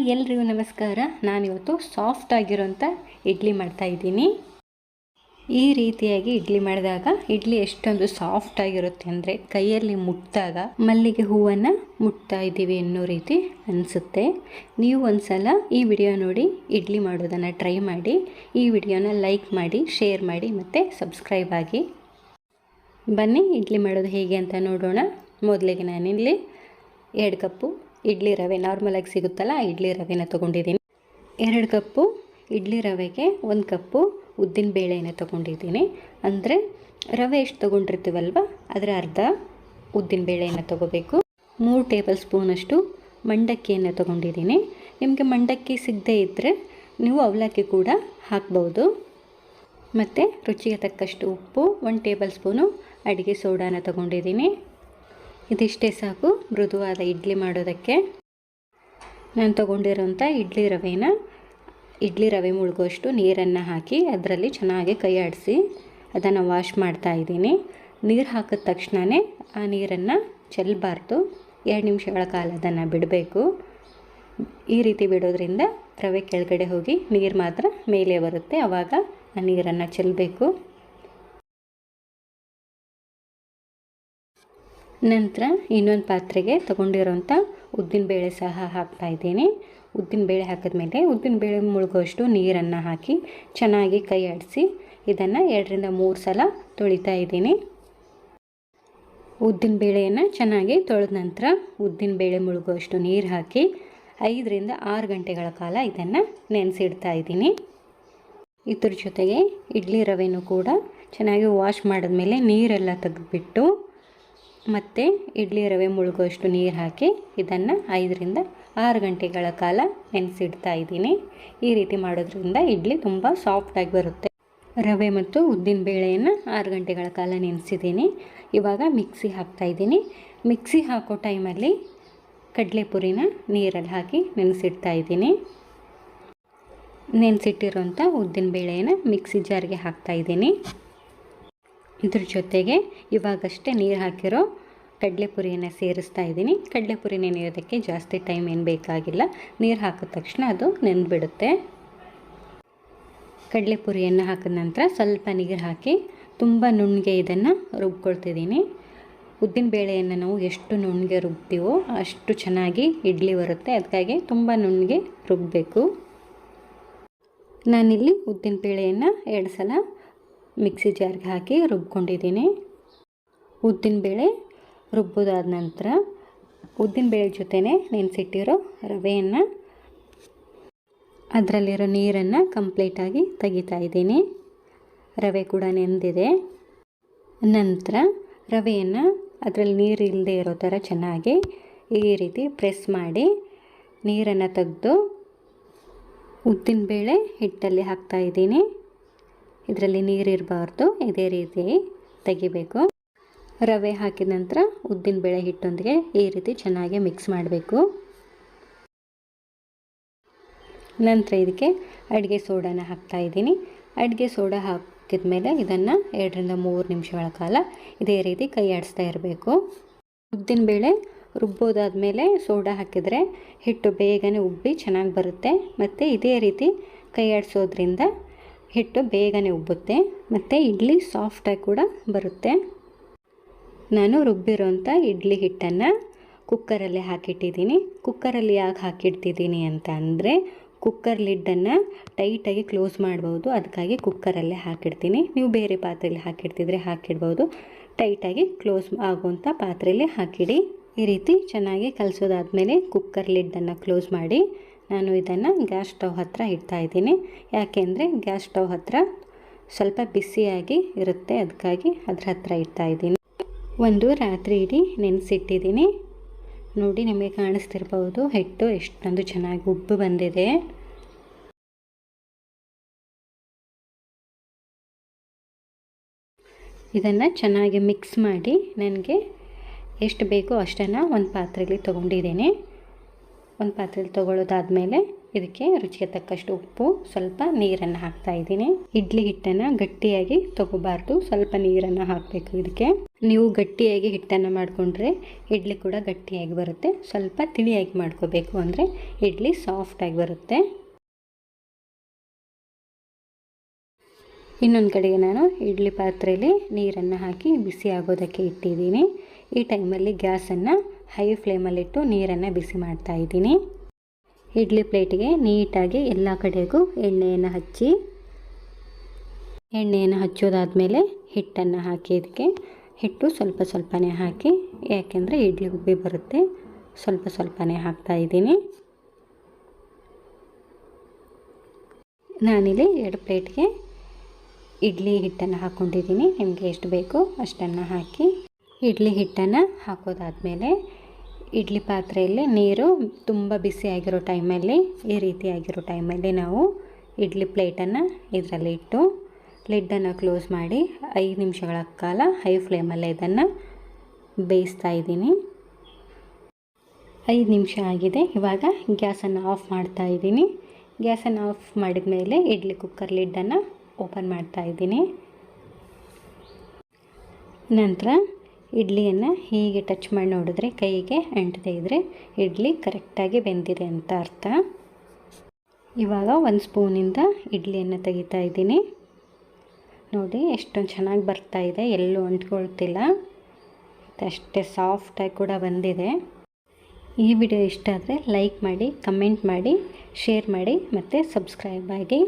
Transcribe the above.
Hi ಎಲ್ರಿಗೂ ನಮಸ್ಕಾರ. ನಾನಿವತ್ತು ಸಾಫ್ಟ್ ಆಗಿರೋಂಥ ಇಡ್ಲಿ ಮಾಡ್ತಾ ಇದ್ದೀನಿ. ಈ ರೀತಿಯಾಗಿ ಇಡ್ಲಿ ಮಾಡಿದಾಗ ಇಡ್ಲಿ ಎಷ್ಟೊಂದು ಸಾಫ್ಟ್ ಆಗಿರುತ್ತೆ ಅಂದರೆ ಕೈಯಲ್ಲಿ ಮುಟ್ಟಿದಾಗ ಮಲ್ಲಿಗೆ ಹೂವನ್ನು ಮುಟ್ತಾ ಇದ್ದೀವಿ ಅನ್ನೋ ರೀತಿ ಅನಿಸುತ್ತೆ. ನೀವು ಒಂದ್ಸಲ ಈ ವಿಡಿಯೋ ನೋಡಿ ಇಡ್ಲಿ ಮಾಡೋದನ್ನು ಟ್ರೈ ಮಾಡಿ, ಈ ವಿಡಿಯೋನ ಲೈಕ್ ಮಾಡಿ, ಶೇರ್ ಮಾಡಿ ಮತ್ತು ಸಬ್ಸ್ಕ್ರೈಬ್ ಆಗಿ. ಬನ್ನಿ ಇಡ್ಲಿ ಮಾಡೋದು ಹೇಗೆ ಅಂತ ನೋಡೋಣ. ಮೊದಲಿಗೆ ನಾನಿಲ್ಲಿ ಎರಡು ಕಪ್ಪು ಇಡ್ಲಿ ರವೆ ನಾರ್ಮಲಾಗಿ ಸಿಗುತ್ತಲ್ಲ ಇಡ್ಲಿ ರವೆನ ತೊಗೊಂಡಿದ್ದೀನಿ. ಎರಡು ಕಪ್ಪು ಇಡ್ಲಿ ರವೆಗೆ ಒಂದು ಕಪ್ಪು ಉದ್ದಿನ ಬೇಳೆನ ತೊಗೊಂಡಿದ್ದೀನಿ. ಅಂದರೆ ರವೆ ಎಷ್ಟು ತೊಗೊಂಡಿರ್ತೀವಲ್ವ, ಅದರ ಅರ್ಧ ಉದ್ದಿನ ಬೇಳೆಯನ್ನು ತೊಗೋಬೇಕು. ಮೂರು ಟೇಬಲ್ ಸ್ಪೂನಷ್ಟು ಮಂಡಕ್ಕಿಯನ್ನು ತೊಗೊಂಡಿದ್ದೀನಿ. ನಿಮಗೆ ಮಂಡಕ್ಕಿ ಸಿಗದೇ ಇದ್ದರೆ ನೀವು ಅವಲಕ್ಕಿ ಕೂಡ ಹಾಕ್ಬೋದು. ಮತ್ತು ರುಚಿಗೆ ತಕ್ಕಷ್ಟು ಉಪ್ಪು, ಒಂದು ಟೇಬಲ್ ಸ್ಪೂನು ಅಡುಗೆ ಸೋಡಾನ ತೊಗೊಂಡಿದ್ದೀನಿ. ಇದಿಷ್ಟೇ ಸಾಕು. ಮೃದುವಾದ ಇಡ್ಲಿ ಮಾಡೋದಕ್ಕೆ ನಾನು ತೊಗೊಂಡಿರೋಂಥ ಇಡ್ಲಿ ರವೆನ, ಇಡ್ಲಿ ರವೆ ಮುಳುಗುವಷ್ಟು ನೀರನ್ನು ಹಾಕಿ ಅದರಲ್ಲಿ ಚೆನ್ನಾಗಿ ಕೈ ಆಡಿಸಿ ಅದನ್ನು ವಾಶ್ ಮಾಡ್ತಾ ಇದ್ದೀನಿ. ನೀರು ಹಾಕಿದ ತಕ್ಷಣವೇ ಆ ನೀರನ್ನು ಚೆಲ್ಲಬಾರ್ದು ಎರಡು ನಿಮಿಷಗಳ ಕಾಲ ಅದನ್ನು ಬಿಡಬೇಕು. ಈ ರೀತಿ ಬಿಡೋದ್ರಿಂದ ರವೆ ಕೆಳಗಡೆ ಹೋಗಿ ನೀರು ಮಾತ್ರ ಮೇಲೆ ಬರುತ್ತೆ. ಆವಾಗ ಆ ನೀರನ್ನು ಚೆಲ್ಲಬೇಕು ನಂತರ ಇನ್ನೊಂದು ಪಾತ್ರೆಗೆ ತೊಗೊಂಡಿರೋಂಥ ಉದ್ದಿನಬೇಳೆ ಸಹ ಹಾಕ್ತಾಯಿದ್ದೀನಿ ಉದ್ದಿನಬೇಳೆ ಉದ್ದಿನ ಉದ್ದಿನಬೇಳೆ ಮುಳುಗುವಷ್ಟು ನೀರನ್ನು ಹಾಕಿ ಚೆನ್ನಾಗಿ ಕೈ ಆಡಿಸಿ ಇದನ್ನು ಎರಡರಿಂದ ಮೂರು ಸಲ ತೊಳಿತಾ ಇದ್ದೀನಿ. ಉದ್ದಿನ ಬೇಳೆಯನ್ನು ಚೆನ್ನಾಗಿ ತೊಳೆದ ನಂತರ ಉದ್ದಿನ ಬೇಳೆ ಮುಳುಗುವಷ್ಟು ನೀರು ಹಾಕಿ ಐದರಿಂದ ಆರು ಗಂಟೆಗಳ ಕಾಲ ಇದನ್ನು ನೆನೆಸಿಡ್ತಾ ಇದ್ದೀನಿ. ಇದ್ರ ಜೊತೆಗೆ ಇಡ್ಲಿ ರವೆನೂ ಕೂಡ ಚೆನ್ನಾಗಿ ವಾಶ್ ಮಾಡಿದ್ಮೇಲೆ ನೀರೆಲ್ಲ ತೆಗೆದುಬಿಟ್ಟು ಮತ್ತು ಇಡ್ಲಿ ರವೆ ಮುಳುಗುವಷ್ಟು ನೀರು ಹಾಕಿ ಇದನ್ನು ಐದರಿಂದ ಆರು ಗಂಟೆಗಳ ಕಾಲ ನೆನೆಸಿಡ್ತಾ ಇದ್ದೀನಿ. ಈ ರೀತಿ ಮಾಡೋದ್ರಿಂದ ಇಡ್ಲಿ ತುಂಬ ಸಾಫ್ಟಾಗಿ ಬರುತ್ತೆ. ರವೆ ಮತ್ತು ಉದ್ದಿನ ಬೇಳೆಯನ್ನು ಆರು ಗಂಟೆಗಳ ಕಾಲ ನೆನೆಸಿದ್ದೀನಿ. ಇವಾಗ ಮಿಕ್ಸಿ ಹಾಕ್ತಾಯಿದ್ದೀನಿ ಮಿಕ್ಸಿ ಹಾಕೋ ಟೈಮಲ್ಲಿ ಕಡಲೆಪುರಿನ ನೀರಲ್ಲಿ ಹಾಕಿ ನೆನೆಸಿಡ್ತಾ ಇದ್ದೀನಿ. ನೆನೆಸಿಟ್ಟಿರೋಂಥ ಉದ್ದಿನ ಬೇಳೆಯನ್ನು ಮಿಕ್ಸಿ ಜಾರ್ಗೆ ಹಾಕ್ತಾಯಿದ್ದೀನಿ ಇದ್ರ ಜೊತೆಗೆ ಇವಾಗಷ್ಟೇ ನೀರು ಹಾಕಿರೋ ಕಡಲೆಪುರಿಯನ್ನು ಸೇರಿಸ್ತಾ ಇದ್ದೀನಿ. ಕಡಲೆಪುರಿ ನೆನೆಯೋದಕ್ಕೆ ಜಾಸ್ತಿ ಟೈಮ್ ಏನು ಬೇಕಾಗಿಲ್ಲ. ನೀರು ಹಾಕಿದ ತಕ್ಷಣ ಅದು ನೆನೆದ್ಬಿಡುತ್ತೆ ಕಡಲೆಪುರಿಯನ್ನು ಹಾಕಿದ ನಂತರ ಸ್ವಲ್ಪ ನೀರು ಹಾಕಿ ತುಂಬ ನುಣ್ಣಗೆ ಇದನ್ನು ರುಬ್ಕೊಳ್ತಿದ್ದೀನಿ. ಉದ್ದಿನ ಬೇಳೆಯನ್ನು ನಾವು ಎಷ್ಟು ನುಣ್ಣಗೆ ರುಬ್ತೀವೋ ಅಷ್ಟು ಚೆನ್ನಾಗಿ ಇಡ್ಲಿ ಬರುತ್ತೆ. ಅದಕ್ಕಾಗಿ ತುಂಬ ನುಣ್ಣಗೆ ರುಬ್ಬಬೇಕು ನಾನಿಲ್ಲಿ ಉದ್ದಿನ ಬೇಳೆಯನ್ನು ಎರಡು ಸಲ ಮಿಕ್ಸಿ ಜಾರ್ಗೆ ಹಾಕಿ ರುಬ್ಕೊಂಡಿದ್ದೀನಿ. ಉದ್ದಿನಬೇಳೆ ರುಬ್ಬೋದಾದ ನಂತರ ಉದ್ದಿನಬೇಳೆ ಜೊತೆನೇ ನೆನೆಸಿಟ್ಟಿರೋ ರವೆಯನ್ನು, ಅದರಲ್ಲಿರೋ ನೀರನ್ನು ಕಂಪ್ಲೀಟಾಗಿ ತೆಗಿತಾ ಇದ್ದೀನಿ. ರವೆ ಕೂಡ ನೆಂದಿದೆ. ನಂತರ ರವೆಯನ್ನು ಅದರಲ್ಲಿ ನೀರು ಇಲ್ಲದೆ ಇರೋ ಥರ ಚೆನ್ನಾಗಿ ಈ ರೀತಿ ಪ್ರೆಸ್ ಮಾಡಿ ನೀರನ್ನು ತೆಗೆದು ಉದ್ದಿನಬೇಳೆ ಹಿಟ್ಟಲ್ಲಿ ಹಾಕ್ತಾಯಿದ್ದೀನಿ ಇದರಲ್ಲಿ ನೀರಿರಬಾರ್ದು ಇದೇ ರೀತಿ ತೆಗಿಬೇಕು. ರವೆ ಹಾಕಿದ ನಂತರ ಉದ್ದಿನ ಬೇಳೆ ಹಿಟ್ಟೊಂದಿಗೆ ಈ ರೀತಿ ಚೆನ್ನಾಗಿ ಮಿಕ್ಸ್ ಮಾಡಬೇಕು. ನಂತರ ಇದಕ್ಕೆ ಅಡುಗೆ ಸೋಡಾನ ಹಾಕ್ತಾಯಿದ್ದೀನಿ ಅಡುಗೆ ಸೋಡಾ ಹಾಕಿದ ಮೇಲೆ ಇದನ್ನು ಎರಡರಿಂದ ಮೂರು ನಿಮಿಷಗಳ ಕಾಲ ಇದೇ ರೀತಿ ಕೈ ಆಡಿಸ್ತಾ ಇರಬೇಕು. ಉದ್ದಿನ ಬೇಳೆ ರುಬ್ಬೋದಾದ ಮೇಲೆ ಸೋಡಾ ಹಾಕಿದರೆ ಹಿಟ್ಟು ಬೇಗನೆ ಉಬ್ಬಿ ಚೆನ್ನಾಗಿ ಬರುತ್ತೆ. ಮತ್ತು ಇದೇ ರೀತಿ ಕೈ ಆಡಿಸೋದ್ರಿಂದ ಹಿಟ್ಟು ಬೇಗನೆ ಉಬ್ಬುತ್ತೆ ಮತ್ತು ಇಡ್ಲಿ ಸಾಫ್ಟಾಗಿ ಕೂಡ ಬರುತ್ತೆ. ನಾನು ರುಬ್ಬಿರೋಂಥ ಇಡ್ಲಿ ಹಿಟ್ಟನ್ನು ಕುಕ್ಕರಲ್ಲಿ ಹಾಕಿಟ್ಟಿದ್ದೀನಿ. ಕುಕ್ಕರಲ್ಲಿ ಯಾಕೆ ಹಾಕಿಡ್ತಿದ್ದೀನಿ ಅಂತ ಅಂದರೆ ಕುಕ್ಕರ್ ಲಿಡ್ಡನ್ನು ಟೈಟಾಗಿ ಕ್ಲೋಸ್ ಮಾಡ್ಬೋದು. ಅದಕ್ಕಾಗಿ ಕುಕ್ಕರಲ್ಲೇ ಹಾಕಿಡ್ತೀನಿ. ನೀವು ಬೇರೆ ಪಾತ್ರೆಯಲ್ಲಿ ಹಾಕಿಡ್ತಿದ್ರೆ ಹಾಕಿಡ್ಬೋದು. ಟೈಟಾಗಿ ಕ್ಲೋಸ್ ಆಗುವಂಥ ಪಾತ್ರೆಯಲ್ಲಿ ಹಾಕಿಡಿ. ಈ ರೀತಿ ಚೆನ್ನಾಗಿ ಕಲಸೋದಾದ್ಮೇಲೆ ಕುಕ್ಕರ್ ಲಿಡ್ಡನ್ನು ಕ್ಲೋಸ್ ಮಾಡಿ ನಾನು ಇದನ್ನು ಗ್ಯಾಸ್ ಸ್ಟವ್ ಹತ್ತಿರ ಇಡ್ತಾ ಇದ್ದೀನಿ. ಯಾಕೆಂದರೆ ಗ್ಯಾಸ್ ಸ್ಟವ್ ಹತ್ತಿರ ಸ್ವಲ್ಪ ಬಿಸಿಯಾಗಿ ಇರುತ್ತೆ. ಅದಕ್ಕಾಗಿ ಅದ್ರ ಹತ್ತಿರ ಇಡ್ತಾ ಇದ್ದೀನಿ. ಒಂದು ರಾತ್ರಿ ಇಡೀ ನೆನೆಸಿಟ್ಟಿದ್ದೀನಿ. ನೋಡಿ ನಿಮಗೆ ಕಾಣಿಸ್ತಿರ್ಬೋದು ಹಿಟ್ಟು ಎಷ್ಟೊಂದು ಚೆನ್ನಾಗಿ ಉಬ್ಬು ಬಂದಿದೆ. ಇದನ್ನು ಚೆನ್ನಾಗಿ ಮಿಕ್ಸ್ ಮಾಡಿ ನನಗೆ ಎಷ್ಟು ಬೇಕೋ ಅಷ್ಟನ್ನು ಒಂದು ಪಾತ್ರೆಯಲ್ಲಿ ತೊಗೊಂಡಿದ್ದೀನಿ. ಒಂದು ಪಾತ್ರೆಯಲ್ಲಿ ತೊಗೊಳ್ಳೋದಾದಮೇಲೆ ಇದಕ್ಕೆ ರುಚಿಗೆ ತಕ್ಕಷ್ಟು ಉಪ್ಪು, ಸ್ವಲ್ಪ ನೀರನ್ನು ಹಾಕ್ತಾ ಇದ್ದೀನಿ. ಇಡ್ಲಿ ಹಿಟ್ಟನ್ನು ಗಟ್ಟಿಯಾಗಿ ತಗೋಬಾರ್ದು. ಸ್ವಲ್ಪ ನೀರನ್ನು ಹಾಕಬೇಕು ಇದಕ್ಕೆ. ನೀವು ಗಟ್ಟಿಯಾಗಿ ಹಿಟ್ಟನ್ನು ಮಾಡಿಕೊಂಡ್ರೆ ಇಡ್ಲಿ ಕೂಡ ಗಟ್ಟಿಯಾಗಿ ಬರುತ್ತೆ. ಸ್ವಲ್ಪ ತಿಳಿಯಾಗಿ ಮಾಡ್ಕೋಬೇಕು ಅಂದರೆ ಇಡ್ಲಿ ಸಾಫ್ಟಾಗಿ ಬರುತ್ತೆ. ಇನ್ನೊಂದು ಕಡೆಗೆ ನಾನು ಇಡ್ಲಿ ಪಾತ್ರೆಯಲ್ಲಿ ನೀರನ್ನು ಹಾಕಿ ಬಿಸಿ ಆಗೋದಕ್ಕೆ ಇಟ್ಟಿದ್ದೀನಿ. ಈ ಟೈಮಲ್ಲಿ ಗ್ಯಾಸನ್ನು ಹೈ ಫ್ಲೇಮಲ್ಲಿಟ್ಟು ನೀರನ್ನು ಬಿಸಿ ಮಾಡ್ತಾ ಇದ್ದೀನಿ. ಇಡ್ಲಿ ಪ್ಲೇಟಿಗೆ ನೀಟಾಗಿ ಎಲ್ಲ ಕಡೆಗೂ ಎಣ್ಣೆಯನ್ನು ಹಚ್ಚಿ, ಎಣ್ಣೆಯನ್ನು ಹಚ್ಚೋದಾದಮೇಲೆ ಹಿಟ್ಟನ್ನು ಹಾಕಿ ಇದಕ್ಕೆ. ಹಿಟ್ಟು ಸ್ವಲ್ಪ ಸ್ವಲ್ಪನೇ ಹಾಕಿ, ಯಾಕೆಂದರೆ ಇಡ್ಲಿ ಉಬ್ಬಿ ಬರುತ್ತೆ. ಸ್ವಲ್ಪ ಸ್ವಲ್ಪನೇ ಹಾಕ್ತಾ ಇದ್ದೀನಿ. ನಾನಿಲ್ಲಿ ಎರಡು ಪ್ಲೇಟ್ಗೆ ಇಡ್ಲಿ ಹಿಟ್ಟನ್ನು ಹಾಕ್ಕೊಂಡಿದ್ದೀನಿ. ನಿಮಗೆ ಎಷ್ಟು ಬೇಕೋ ಅಷ್ಟನ್ನು ಹಾಕಿ. ಇಡ್ಲಿ ಹಿಟ್ಟನ್ನು ಹಾಕೋದಾದಮೇಲೆ ಇಡ್ಲಿ ಪಾತ್ರೆಯಲ್ಲಿ ನೀರು ತುಂಬ ಬಿಸಿಯಾಗಿರೋ ಟೈಮಲ್ಲಿ, ಈ ರೀತಿಯಾಗಿರೋ ಟೈಮಲ್ಲಿ ನಾವು ಇಡ್ಲಿ ಪ್ಲೇಟನ್ನು ಇದರಲ್ಲಿ ಇಟ್ಟು, ಲಿಡ್ಡನ್ನು ಕ್ಲೋಸ್ ಮಾಡಿ ಐದು ನಿಮಿಷಗಳ ಕಾಲ ಹೈ ಫ್ಲೇಮಲ್ಲೇ ಇದನ್ನು ಬೇಯಿಸ್ತಾ ಇದ್ದೀನಿ. ಐದು ನಿಮಿಷ ಆಗಿದೆ, ಇವಾಗ ಗ್ಯಾಸನ್ನು ಆಫ್ ಮಾಡ್ತಾ ಇದ್ದೀನಿ. ಗ್ಯಾಸನ್ನು ಆಫ್ ಮಾಡಿದ ಮೇಲೆ ಇಡ್ಲಿ ಕುಕ್ಕರ್ ಲಿಡ್ಡನ್ನು ಓಪನ್ ಮಾಡ್ತಾ ಇದ್ದೀನಿ. ನಂತರ ಇಡ್ಲಿಯನ್ನು ಹೀಗೆ ಟಚ್ ಮಾಡಿ ನೋಡಿದ್ರೆ ಕೈಗೆ ಅಂಟದೇ ಇದ್ದರೆ ಇಡ್ಲಿ ಕರೆಕ್ಟಾಗಿ ಬೆಂದಿದೆ ಅಂತ ಅರ್ಥ. ಇವಾಗ ಒಂದು ಸ್ಪೂನಿಂದ ಇಡ್ಲಿಯನ್ನು ತೆಗಿತಾ ಇದ್ದೀನಿ. ನೋಡಿ ಎಷ್ಟೊಂದು ಚೆನ್ನಾಗಿ ಬರ್ತಾ ಇದೆ, ಎಲ್ಲೂ ಅಂಟ್ಕೊಳ್ತಿಲ್ಲ. ಅಷ್ಟೇ ಸಾಫ್ಟಾಗಿ ಕೂಡ ಬಂದಿದೆ. ಈ ವಿಡಿಯೋ ಇಷ್ಟ ಆದರೆ ಲೈಕ್ ಮಾಡಿ ಕಮೆಂಟ್ ಮಾಡಿ ಶೇರ್ ಮಾಡಿ ಮತ್ತು ಸಬ್ಸ್ಕ್ರೈಬ್ ಆಗಿ.